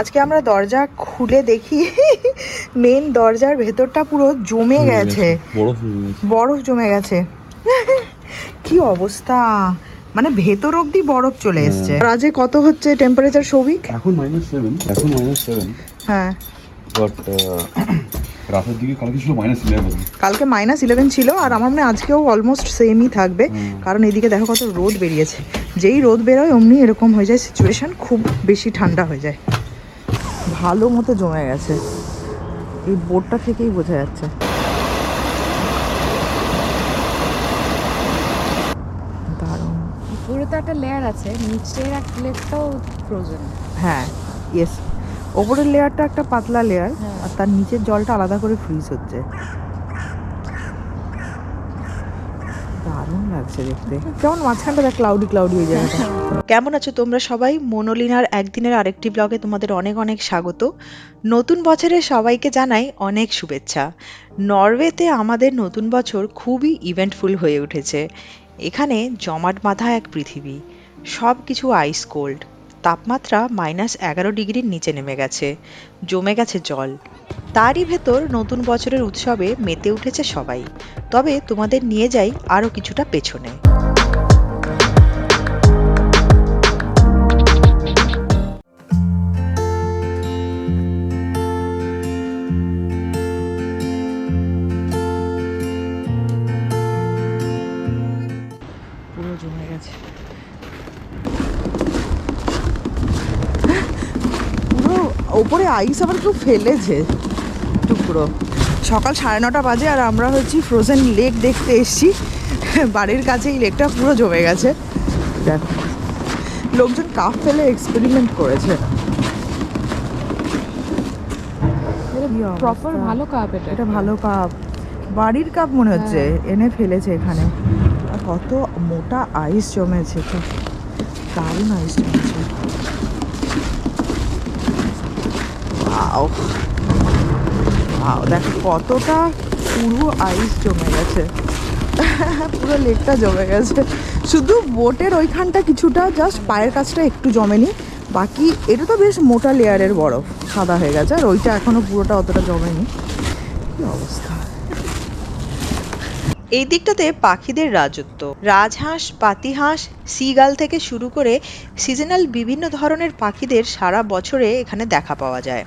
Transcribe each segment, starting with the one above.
আজকে আমরা দরজা খুলে দেখি মেন দরজার ভেতরটা পুরো জমে গেছে। বরফ হয়ে জমে গেছে। কি অবস্থা? মানে ভেতর অবধি বরফ চলে এসছে। আর আজকে কত হচ্ছে টেম্পারেচার সৌভিক? এখন মাইনাস সেভেন এখন মাইনাস সেভেন হ্যাঁ। বাট রাতের দিকে কালকে ছিল মাইনাস ইলেভেন কালকে মাইনাস ইলেভেন ছিল আর আমার মনে আজকেও অলমোস্ট সেমই থাকবে। কারণ এদিকে দেখো কত রোদ বেরিয়েছে। যেই রোদ বেরোয় অমনি এরকম হয়ে যায় সিচুয়েশন খুব বেশি ঠান্ডা হয়ে যায়। ভালো মতো জমে গেছে। এই বোর্ডটা থেকেই বোঝা যাচ্ছে। দারুণ। উপরে তো একটা লেয়ার আছে নিচের এক লেয়ারটাও ফ্রোজেন হ্যাঁ ইয়েস ওপরের লেয়ারটা একটা পাতলা লেয়ার হ্যাঁ। আর তার নিচের জলটা আলাদা করে ফ্রিজ হচ্ছে। দারুণ লাগছে দেখতে? কেমন মাঝখানটা ক্লাউডি ক্লাউডি হয়ে যায় কেমন আছো তোমরা সবাই? মনোলিনার একদিনের আরেকটি ব্লগে তোমাদের অনেক অনেক স্বাগত। নতুন বছরে সবাইকে জানাই অনেক শুভেচ্ছা। নরওয়েতে আমাদের নতুন বছর খুবই ইভেন্টফুল হয়ে উঠেছে। এখানে জমাট বাঁধা এক পৃথিবী। সব কিছু আইস কোল্ড তাপমাত্রা মাইনাস এগারো ডিগ্রির নিচে নেমে গেছে। জমে গেছে জল। তারই ভেতর নতুন বছরের উৎসবে মেতে উঠেছে সবাই। তবে তোমাদের নিয়ে যাই আরও কিছুটা পেছনে। আইস আবার কেউ ফেলেছে টুকরো। সকাল সাড়ে নটা বাজে আর আমরা হচ্ছি ফ্রোজেন লেক দেখতে এসছি। বাড়ির কাছে এই লেকটা পুরো জমে গেছে। দেখো লোকজন কাপ ফেলে এক্সপেরিমেন্ট করেছে। প্রপার ভালো কাপ এটা। এটা ভালো কাপ বাড়ির কাপ মনে হচ্ছে এনে ফেলেছে এখানে। আর কত মোটা আইস জমেছে দারুণ আইস জমেছে। Wow. Wow, দেখো কতটা পুরো আইস জমে গেছে। পুরো লেকটা জমে গেছে। শুধু বোটের ওইখানটা কিছুটা জাস্ট পায়ের কাছটা একটু জমেনি। বাকি এটা তো বেশ মোটা লেয়ারের বরফ সাদা হয়ে গেছে। আর ওইটা এখনও পুরোটা অতটা জমেনি। কি অবস্থা? এই দিকটাতে পাখিদের রাজত্ব। রাজহাঁস পাতিহাঁস সিগাল থেকে শুরু করে সিজনাল বিভিন্ন ধরনের পাখিদের সারা বছরে এখানে দেখা পাওয়া যায়।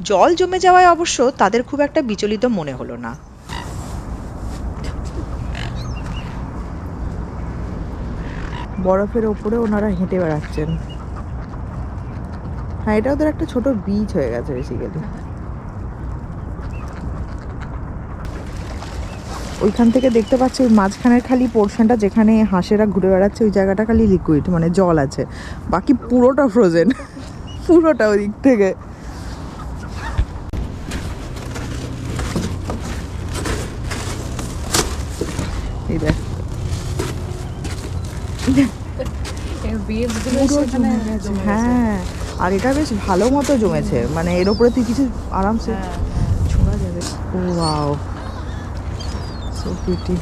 জল জমে যাওয়ায় অবশ্য তাদের খুব একটা বিচলিত মনে হলো না। বরফের ওপরে ওনারা হেঁটে বেড়াচ্ছেন। হ্যাঁ এটা ওদের একটা ছোট বিচ হয়ে গেছে বেসিক্যালি ওইখান থেকে দেখতে পাচ্ছি ওই মাঝখানের খালি পোর্শনটা যেখানে হাঁসেরা ঘুরে বেড়াচ্ছে, ওই জায়গাটা খালি লিকুইড মানে জল আছে। বাকি পুরোটা ফ্রোজেন পুরোটা ওই দিক থেকে। গেছে। হ্যাঁ আর এটা বেশ ভালো মতো জমেছে। মানে এর উপরে তুই কিছু আরামসে হ্যাঁ, ছোঁয়া যাবে। Oh wow so pretty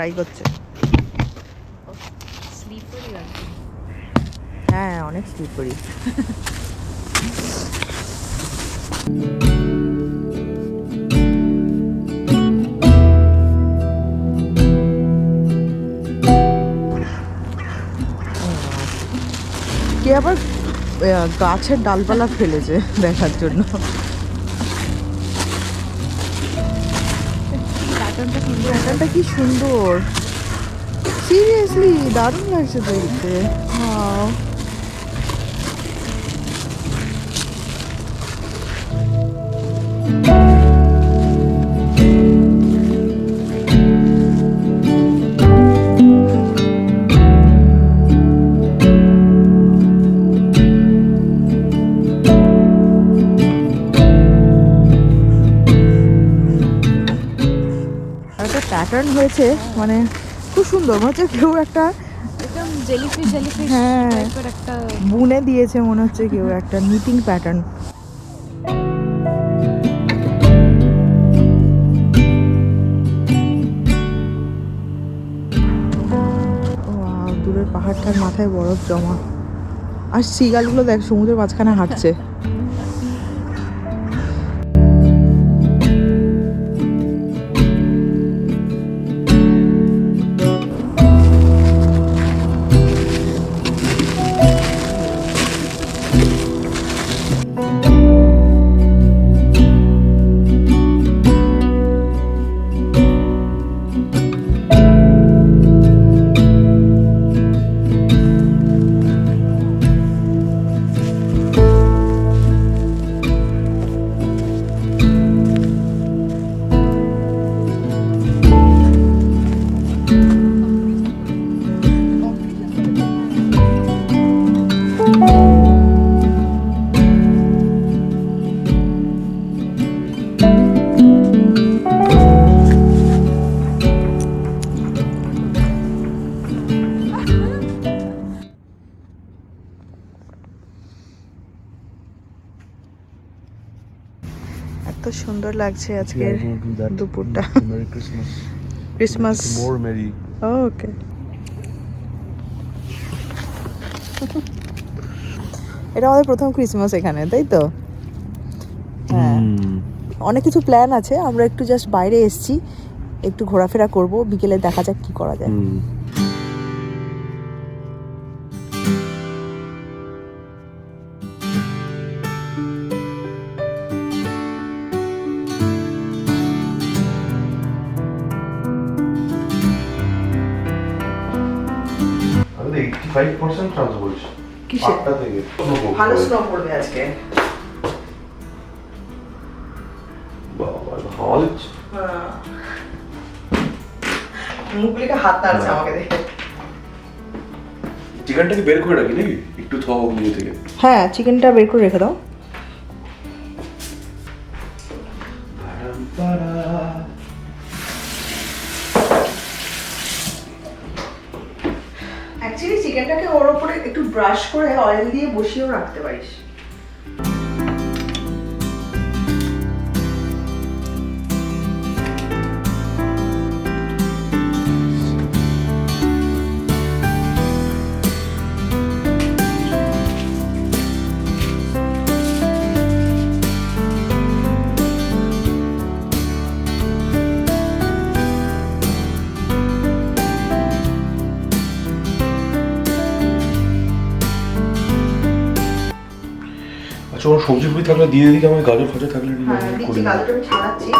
try করছে। হ্যাঁ অনেক স্লিপ করি কে আবার গাছের ডালপালা ফেলেছে দেখার জন্য। প্যাটার্নটা কি সুন্দর সিরিয়াসলি দারুণ লাগছে দেখতে Wow. হয়েছে মানে খুব সুন্দর মনে হচ্ছে কেউ একটা হ্যাঁ। একটা বুনে দিয়েছে মনে হচ্ছে কেউ একটা নিটিং প্যাটার্ন দূরের পাহাড়টার মাথায় বরফ জমা আর সিগালগুলো দেখ সমুদ্রের মাঝখানে হাঁটছে সুন্দর লাগছে আজকের দুপুরটা। ক্রিসমাস ওকে এটা আমাদের প্রথম ক্রিসমাস এখানে তাই তো? হ্যাঁ। অনেক কিছু প্ল্যান আছে আমরা একটু জাস্ট বাইরে এসেছি একটু ঘোরাফেরা করব বিকেলে দেখা যাক কি করা যায়। আমাদের এইটটি ফাইভ পার্সেন্ট চান্স বলছে কিসে? আটটা থেকে। ভালো স্নো পড়বে আজকে। বাবা হাওয়া দিচ্ছে। হাত নাড়ছে আমাকে দেখে। চিকেনটাকে বের করে রাখি নাকি? একটু থা হোক থেকে। হ্যাঁ চিকেনটা বের করে রেখে দাও। চিকেনটাকে ওর উপরে একটু ব্রাশ করে অয়েল দিয়ে বসিয়েও রাখতে পারিস। আচ্ছা ওর সবজি ফুবি থাকলে দিয়ে দিকে আমার গাজর ফাজর থাকলে নিয়ে হ্যাঁ আমি দিচ্ছি করি গাজরটা আমি ছাড়াচ্ছি।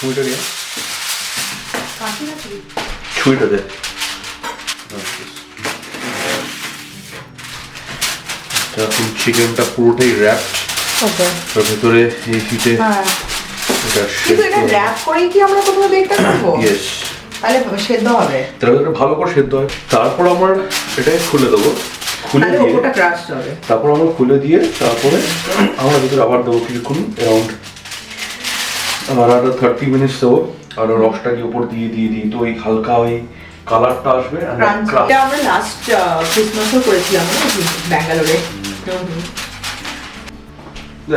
ছুঁইটা দিয়ে ছুঁইটা দে এখন চিকেনটা পুরোটাই র্যাপ ওকে। তার ভেতরে এই হিটে হ্যাঁ। র্যাপ করেই কি আমরা প্রথমে বেকটা করব? ইয়েস তাহলে সেদ্ধ হবে। তাহলে এটা ভালো করে সেদ্ধ হয়। তারপর আমার এটাকে খুলে দেবো। খুলে দিয়ে তারপর আমরা খুলে দিয়ে তারপরে আমরা ভিতরে আবার দেবো কিছুক্ষণ অ্যারাউন্ড আবার থার্টি মিনিটস দেবো। আর ওর রসটাকে উপর দিয়ে দিয়ে দিই তো ওই হালকা ওই কালারটা আসবে and the ক্রাঞ্চ crust- এটা আমরা লাস্ট ক্রিসমাসও করেছিলাম না? ব্যাঙ্গালোরে।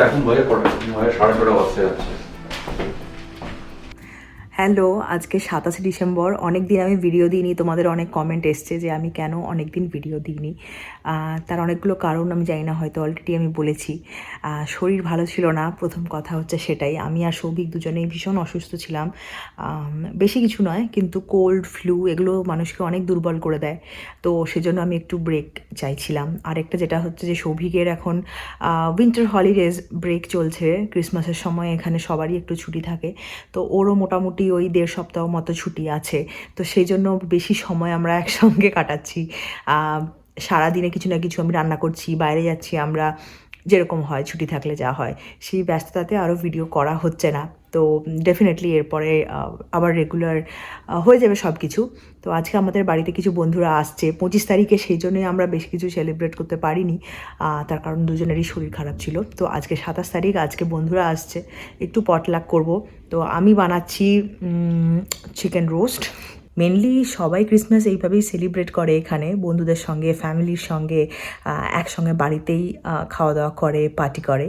এখন বাজে কটা? বাজে সাড়ে ছটা বাজতে যাচ্ছে। হ্যালো আজকে সাতাশে ডিসেম্বর। অনেক দিন আমি ভিডিও দিইনি তোমাদের অনেক কমেন্ট এসছে যে আমি কেন অনেক দিন ভিডিও দিইনি। তার অনেকগুলো কারণ আমি জানি না, হয়তো অলরেডি আমি বলেছি। শরীর ভালো ছিল না, প্রথম কথা হচ্ছে সেটাই। আমি আর সৌভিক দুজনেই ভীষণ অসুস্থ ছিলাম। বেশি কিছু নয়, কিন্তু কোল্ড ফ্লু এগুলো মানুষকে অনেক দুর্বল করে দেয়। তো সেজন্য আমি একটু ব্রেক চাইছিলাম। আরেকটা যেটা হচ্ছে যে সৌভিকের এখন উইন্টার হলিডেজ ব্রেক চলছে। ক্রিসমাসের সময় এখানে সবারই একটু ছুটি থাকে। তো ওরও মোটামুটি ওই দেড় সপ্তাহ মতো ছুটি আছে। তো সেই জন্য বেশি সময় আমরা একসঙ্গে কাটাচ্ছি। সারাদিনে কিছু না কিছু আমি রান্না করছি, বাইরে যাচ্ছি আমরা, যেরকম হয়, ছুটি থাকলে যা হয়। সেই ব্যস্ততাতে আরও ভিডিও করা হচ্ছে না। তো ডেফিনেটলি এরপরে আবার রেগুলার হয়ে যাবে সব কিছু তো আজকে আমাদের বাড়িতে কিছু বন্ধুরা আসছে। পঁচিশ তারিখে সেই জন্যই আমরা বেশ কিছু সেলিব্রেট করতে পারিনি। তার কারণ দুজনেরই শরীর খারাপ ছিল। তো আজকে সাতাশ তারিখ, আজকে বন্ধুরা আসছে। একটু পটলাক করব। তো আমি বানাচ্ছি চিকেন রোস্ট মেনলি সবাই ক্রিসমাস এইভাবেই সেলিব্রেট করে এখানে। বন্ধুদের সঙ্গে ফ্যামিলির সঙ্গে একসঙ্গে বাড়িতেই খাওয়া দাওয়া করে পার্টি করে।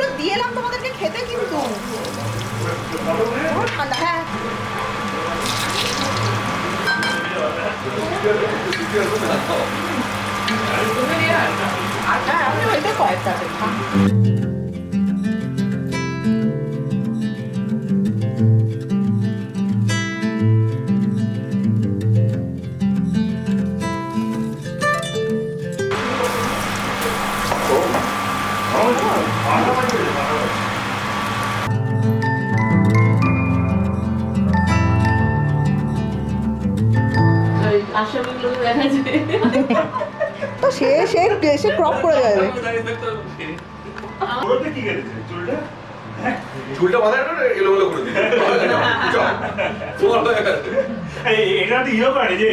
এই ওগুলো দিয়ে এলাম তোমাদেরকে খেতে কিন্তু। ও, ঠান্ডা হ্যাঁ। আপনি ওইটা কয়েকটা তো সে সে সে ক্রপ করে যাবে চুলটা মাথায় এলোমেলো করে দিই তোমার হয়ে গেছে এটা তো ইয়ে করে যে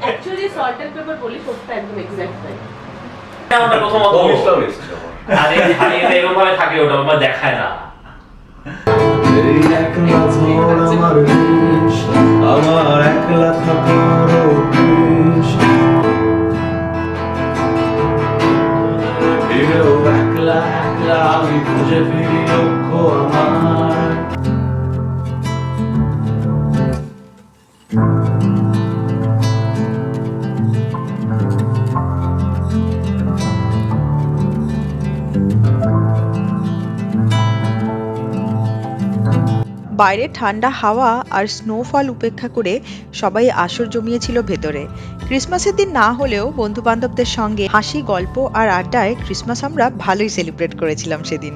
অ্যাকচুয়ালি সল্ট এন্ড পেপার বলি সবটা একদম এক্সাক্ট তাই ওটা প্রথমত ও, ইসলাম আরে ভাই এরকম ভাবে থাকে ওটা আমার দেখায় না এই আমার আমার একলা থাকার অভ্যেস। এও একলা একলা আমি খুঁজে ফিরি বাইরে ঠান্ডা হাওয়া আর স্নোফল উপেক্ষা করে সবাই আসর জমিয়েছিল ভেতরে। ক্রিসমাসের দিন না হলেও বন্ধু বান্ধবদের সঙ্গে হাসি, গল্প আর আড্ডায় ক্রিসমাস আমরা ভালোই সেলিব্রেট করেছিলাম সেদিন।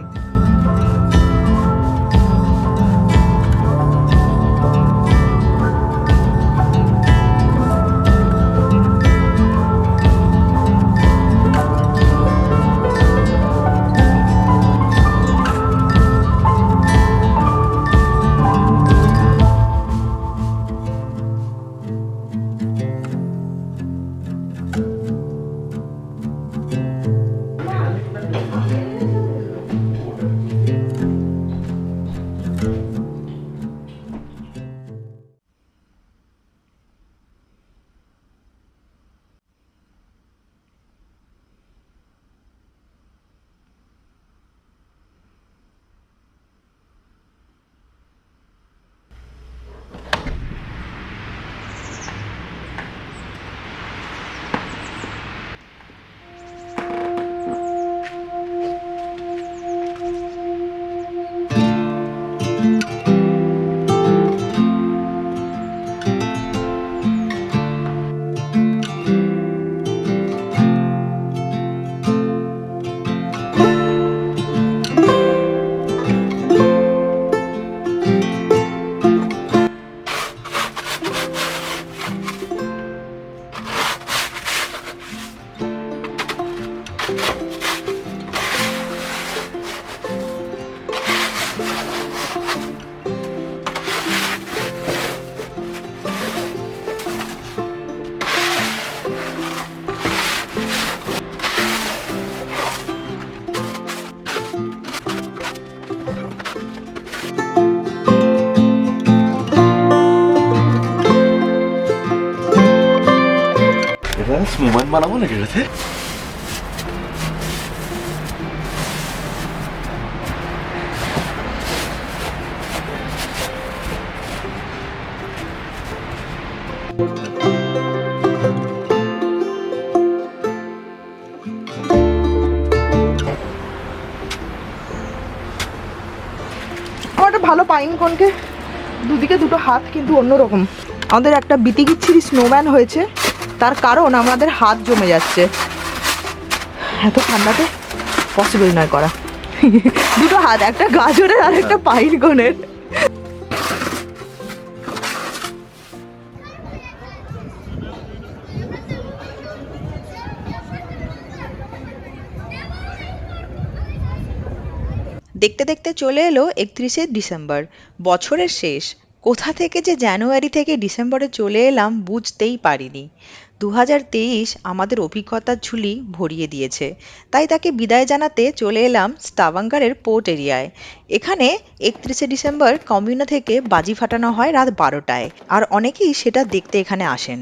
রাতে আমার একটা ভালো পাইন কোনকে। দুদিকে দুটো হাত কিন্তু অন্যরকম। আমাদের একটা বিতিকিচ্ছিরি স্নোম্যান হয়েছে। তার কারণ আমাদের হাত জমে যাচ্ছে। এত ঠান্ডাতে পসিবল নয় করা। দুটো হাত, একটা গাজরের আর একটা পাইন কোনের দেখতে দেখতে চলে এলো একত্রিশে ডিসেম্বর, বছরের শেষ। কোথা থেকে যে জানুয়ারি থেকে ডিসেম্বরে চলে এলাম বুঝতেই পারিনি। দু হাজার তেইশ আমাদের অভিজ্ঞতার ঝুলি ভরিয়ে দিয়েছে। তাই তাকে বিদায় জানাতে চলে এলাম স্টাভাঙ্গারের পোর্ট এরিয়ায়। এখানে একত্রিশে ডিসেম্বর কমিউনা থেকে বাজি ফাটানো হয় রাত বারোটায়। আর অনেকেই সেটা দেখতে এখানে আসেন।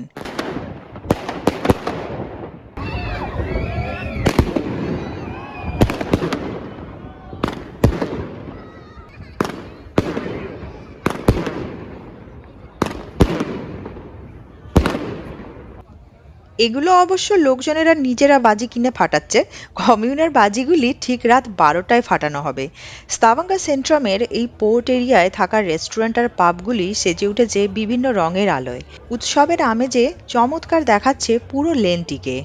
এগুলো অবশ্য লোকজনেরা নিজেরা বাজি কিনে ফাটাচ্ছে। কমিউনের বাজিগুলি ঠিক রাত বারোটায় ফাটানো হবে। স্তাবাঙ্গা সেন্ট্রামের এই পোর্ট এরিয়ায় থাকা রেস্টুরেন্ট আর পাবগুলি সেজে উঠেছে বিভিন্ন রঙের আলোয়। উৎসবের আমেজে চমৎকার দেখাচ্ছে পুরো লেনটিকে।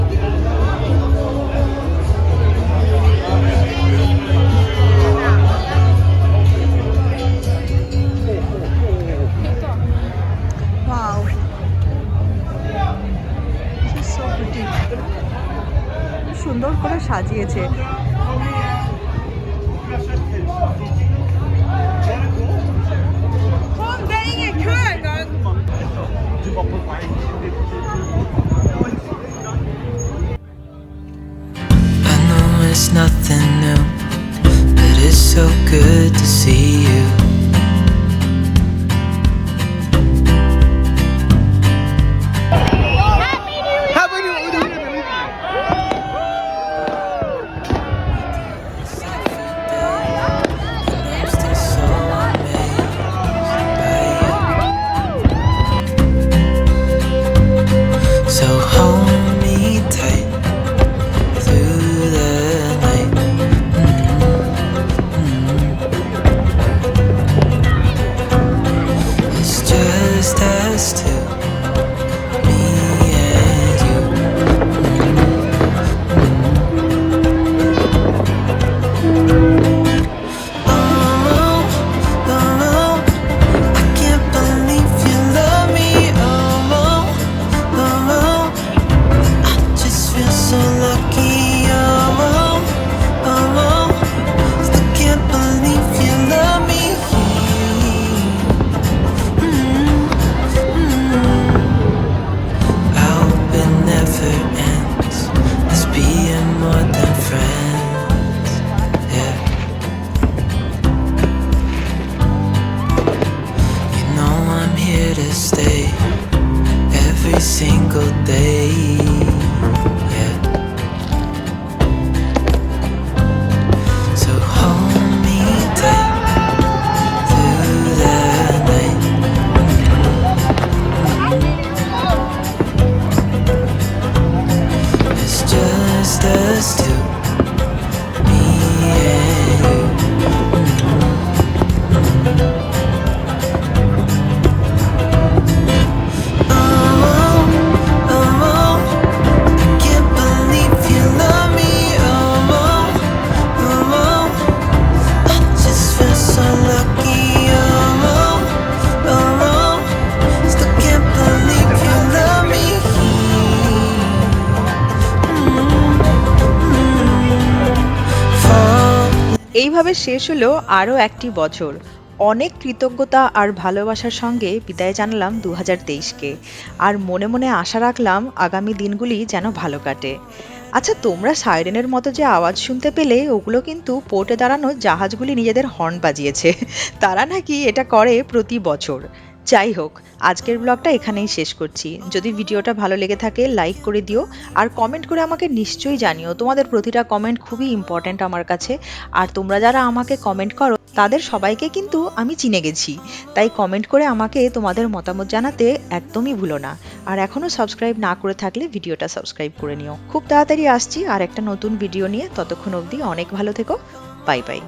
করে সাজিয়েছে I know it's nothing new, but it's so good to see you. এইভাবে শেষ হলো আরও একটি বছর? অনেক কৃতজ্ঞতা আর ভালোবাসার সঙ্গে বিদায় জানালাম দু হাজার তেইশকে। আর মনে মনে আশা রাখলাম আগামী দিনগুলি যেন ভালো কাটে। আচ্ছা তোমরা সাইরেনের মতো যে আওয়াজ শুনতে পেলে, ওগুলো কিন্তু পোর্টে দাঁড়ানো জাহাজগুলি নিজেদের হর্ন বাজিয়েছে। তারা নাকি এটা করে প্রতি বছর। যাই হোক, আজকের ব্লগটা এখানেই শেষ করছি। যদি ভিডিওটা ভালো লেগে থাকে লাইক করে দিও, আর কমেন্ট করে আমাকে নিশ্চয়ই জানিও। তোমাদের প্রতিটা কমেন্ট খুবই ইম্পর্ট্যান্ট আমার কাছে। আর তোমরা যারা আমাকে কমেন্ট করো, তাদের সবাইকে কিন্তু আমি চিনে গেছি। তাই কমেন্ট করে আমাকে তোমাদের মতামত জানাতে একদমই ভুলো না। আর এখনও সাবস্ক্রাইব না করে থাকলে ভিডিওটা সাবস্ক্রাইব করে নিও। খুব তাড়াতাড়ি আসছি আর একটা নতুন ভিডিও নিয়ে। ততক্ষণ অবধি অনেক ভালো থেকো। Bye bye